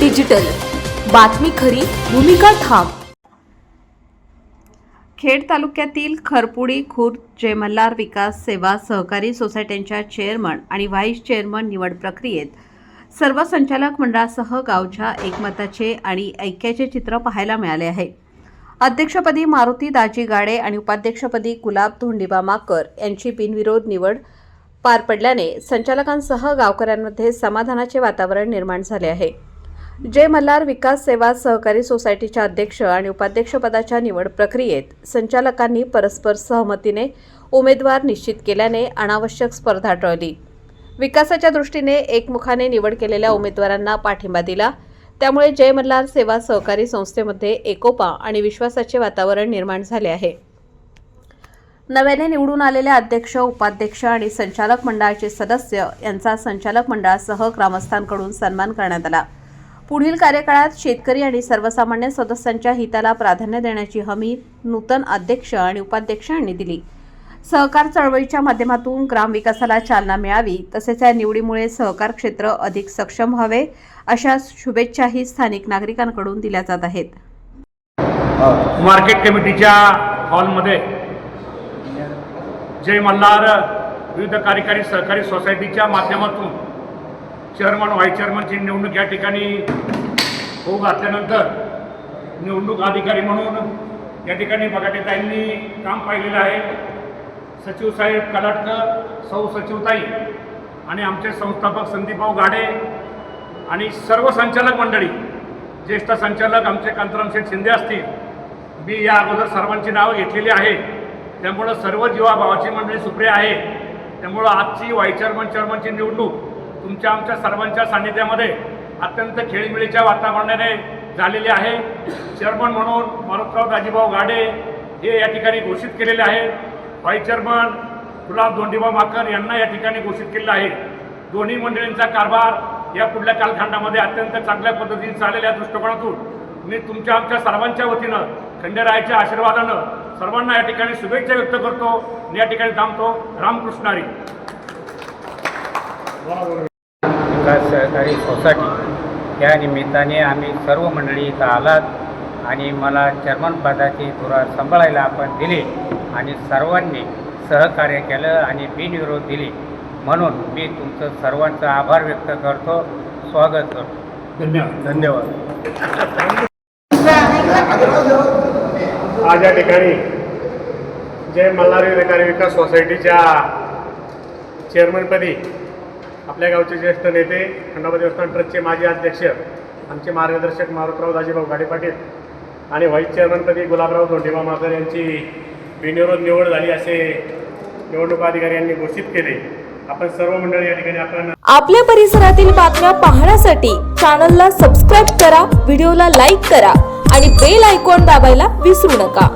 Digital. बातमी खरी भूमिका ठाम. खेड तालुक्यातील खरपुडी खुर्द जय मल्हार विकास सेवा सहकारी सोसायट्यांच्या चेअरमन आणि व्हाईस चेअरमन निवड प्रक्रियेत सर्व संचालक मंडळासह गावच्या एकमताचे आणि ऐक्याचे चित्र पाहायला मिळाले आहे. अध्यक्षपदी मारुती दाजी गाडे आणि उपाध्यक्षपदी गुलाब धोंडिबा माकर यांची बिनविरोध निवड पार पडल्याने संचालकांसह गावकऱ्यांमध्ये समाधानाचे वातावरण निर्माण झाले आहे. जे मल्हार विकास सेवा सहकारी सोसायटीच्या अध्यक्ष आणि उपाध्यक्षपदाच्या निवड प्रक्रियेत संचालकांनी परस्पर सहमतीने उमेदवार निश्चित केल्याने अनावश्यक स्पर्धा टळली. विकासाच्या दृष्टीने एकमुखाने निवड केलेल्या उमेदवारांना पाठिंबा दिला. त्यामुळे जय मल्हार सेवा सहकारी संस्थेमध्ये एकोपा आणि विश्वासाचे वातावरण निर्माण झाले आहे. नव्याने निवडून आलेल्या अध्यक्ष उपाध्यक्ष आणि संचालक मंडळाचे सदस्य यांचा संचालक मंडळासह ग्रामस्थांकडून सन्मान करण्यात आला. पुढील कार्यकाळात शेतकरी आणि सर्वसामान्य सदस्यांच्या हिताला प्राधान्य देण्याची हमी नूतन अध्यक्ष आणि उपाध्यक्षांनी दिली. सहकार चळवळीच्या माध्यमातून ग्रामविकासाला चालना मिळावी तसेच या निवडीमुळे सहकार क्षेत्र अधिक सक्षम व्हावे अशा शुभेच्छाही स्थानिक नागरिकांकडून दिल्या जात आहेत. मार्केट कमिटीच्या हॉलमध्ये जय मल्हार विविध कार्यकारी सहकारी सोसायटीच्या माध्यमातून चेअरमन व्हाईस चेअरमनची निवडणूक या ठिकाणी होऊ घातल्यानंतर निवडणूक अधिकारी म्हणून या ठिकाणी बगाटेताईंनी काम पाहिलेलं आहे. सचिव साहेब कलाटकर सौ सचिवताई आणि आमचे संस्थापक संदीपभाऊ गाडे आणि सर्व संचालक मंडळी ज्येष्ठ संचालक आमचे कांतरामशेठ शिंदे असतील मी या अगोदर सर्वांची नावं घेतलेली आहे त्यामुळं सर्व जीवाभावाची मंडळी सुप्रिय आहे त्यामुळं आजची व्हाईस चेअरमन चेअरमनची निवडणूक तुमच्या आमच्या सर्वांच्या सान्निध्यामध्ये अत्यंत खेळीमेळीच्या वातावरणाने झालेली आहे. चेअरमन म्हणून मारुतराव दाजीभाऊ गाडे हे या ठिकाणी घोषित केलेले आहे. व्हाईस चेअरमन गुलाब धोंडीबा माकर यांना या ठिकाणी घोषित केलेलं आहे. दोन्ही मंडळींचा कारभार या पुढल्या कालखंडामध्ये अत्यंत चांगल्या पद्धतीने चालेल्या दृष्टिकोनातून मी तुमच्या आमच्या सर्वांच्या वतीनं खंडेरायाच्या आशीर्वादानं सर्वांना या ठिकाणी शुभेच्छा व्यक्त करतो आणि या ठिकाणी थांबतो. रामकृष्णारी विकास सहकारी सोसायटी. या निमित्ताने आम्ही सर्व मंडळी इथं आलात आणि मला चेअरमन पदाची धुरा सांभाळायला आपण दिली आणि सर्वांनी सहकार्य केलं आणि बिनविरोध दिली. म्हणून मी तुमचं सर्वांचा आभार व्यक्त करतो. स्वागत करतो. धन्यवाद. धन्यवाद. आज या ठिकाणी जय मल्हार विवेकारी विकास सोसायटीच्या चेअरमनपदी आपल्या गावचे ज्येष्ठ नेते खंडोबा देवस्थान ट्रस्टचे माजी अध्यक्ष आमचे मार्गदर्शक मारुतराव दाजीभाऊ गाडे पाटील आणि व्हाईस चेअरमनपदी गुलाबराव धोंडेबा माकर यांची बिनविरोध निवड झाली असे निवडणूक अधिकारी यांनी घोषित केले. आपण सर्व मंडळी या ठिकाणी आपण आपल्या परिसरातील बातम्या पाहण्यासाठी चॅनलला सबस्क्राईब करा व्हिडिओला लाईक करा आणि बेल आयकॉन दाबायला विसरू नका.